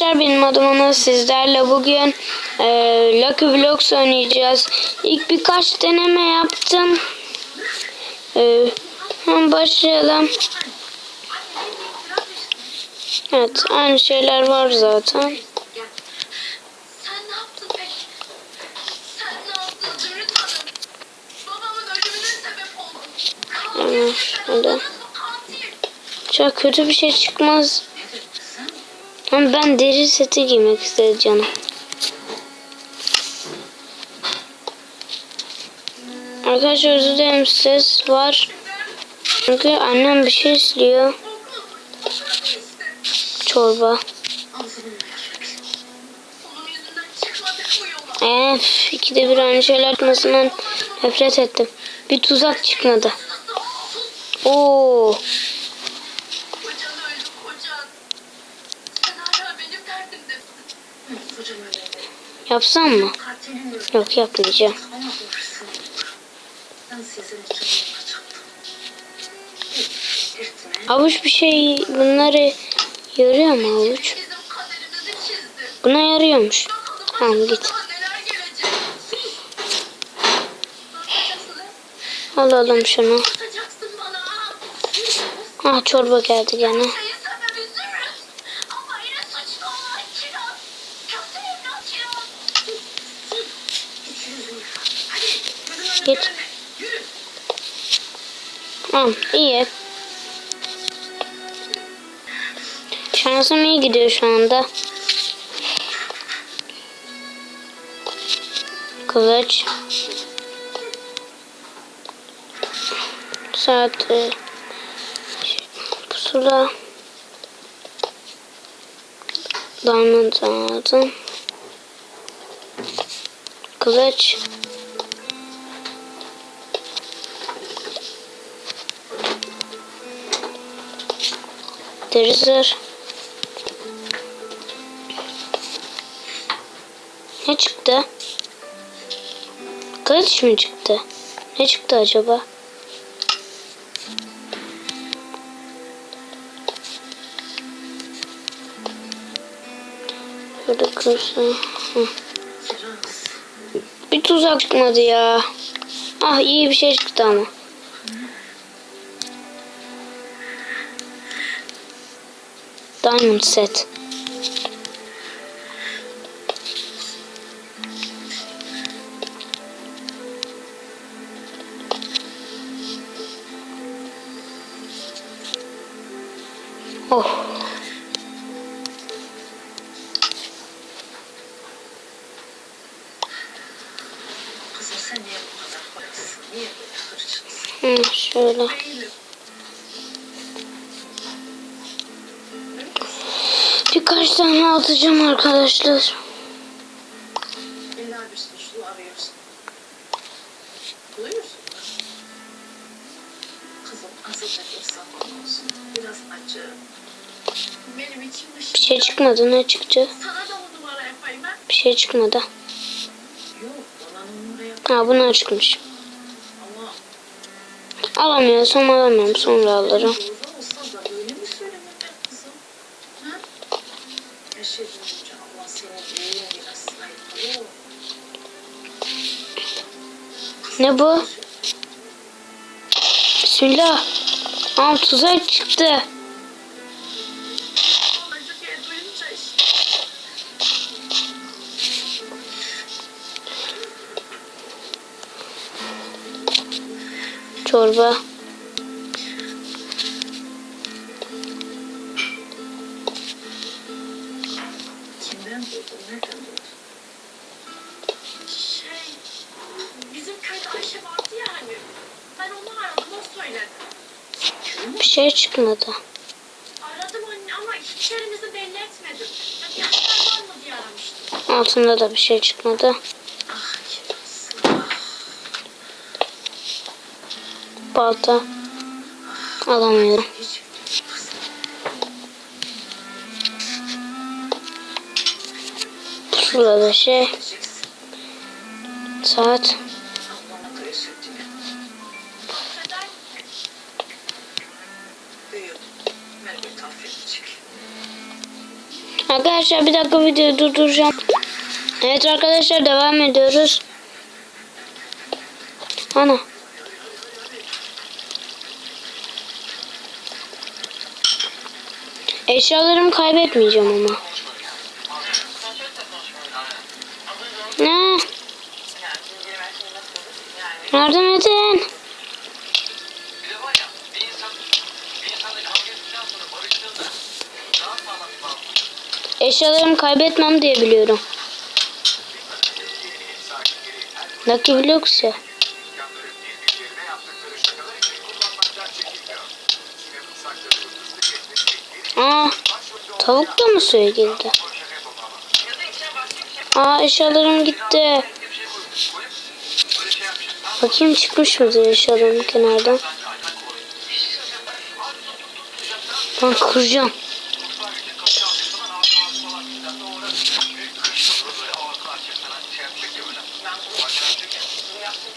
Arkadaşlar benim adım Ana sizlerle bugün e, Lucky Blocks oynayacağız. İlk birkaç deneme yaptım. E, hemen başlayalım. Evet aynı şeyler var zaten. Hemen şöyle. Çok kötü bir şey çıkmaz. Ama ben deri seti giymek istedim canım. Arkadaşlar özür dilerim ses var. Çünkü annem bir şey istiyor. Çorba. Ef, ikide bir aynı şeyler çıkmasından nefret ettim. Bir tuzak çıkmadı. Oo, yapsam mı? Yok yapmayacağım. Avuç bir şey bunları yarıyor mu avuç? Buna yarıyormuş. Tamam git. Alalım şunu. Ah çorba geldi gene. Git. Tamam iyi. Şansım iyi gidiyor şu anda. Kılıç. Saat. e, Pusula. Diamond aldım. Kılıç. Deri zırh. Ne çıktı? Kılıç mı çıktı? Ne çıktı acaba? Bir tuzak çıkmadı ya. Ah iyi bir şey çıktı ama. Diamond set. Oh. Kızım sen Birkaç tane atacağım arkadaşlar. İlla bir şey çıkmadı. Ne çıktı? Bir şey çıkmadı. Ha bunlar çıkmış. Alamıyorsam alamıyorum. Sonra alırım. Ne bu? Bismillah. Aa tuzak çıktı. Çorba. Bir şey çıkmadı. Aradım anne ama hiç yerimizi belli etmedim. Ya bir haber var mı diye aramıştım. Altında da bir şey çıkmadı. Ah. Balta. Alamıyorum. Şurada da şey. Saat. Affedecek. Arkadaşlar bir dakika videoyu durduracağım. Evet arkadaşlar devam ediyoruz. Ana. Eşyalarımı kaybetmeyeceğim ama. Ne? Yardım edin. Eşyalarımı kaybetmem diye biliyorum. Lucky Blocks Aa, tavuk da mı suya girdi? Aa eşyalarım gitti. Bakayım çıkmış mıdır eşyalarım kenardan? Ben kuracağım.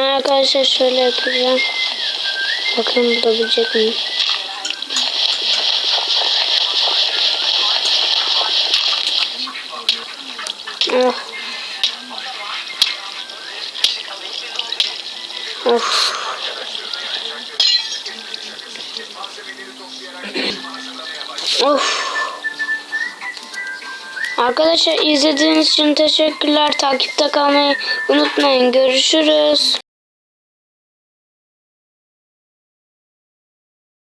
Arkadaşlar şöyle yapacağım. Bakalım bulabilecek miyim? Oh. Of. Of. Arkadaşlar izlediğiniz için teşekkürler. Takipte kalmayı unutmayın. Görüşürüz.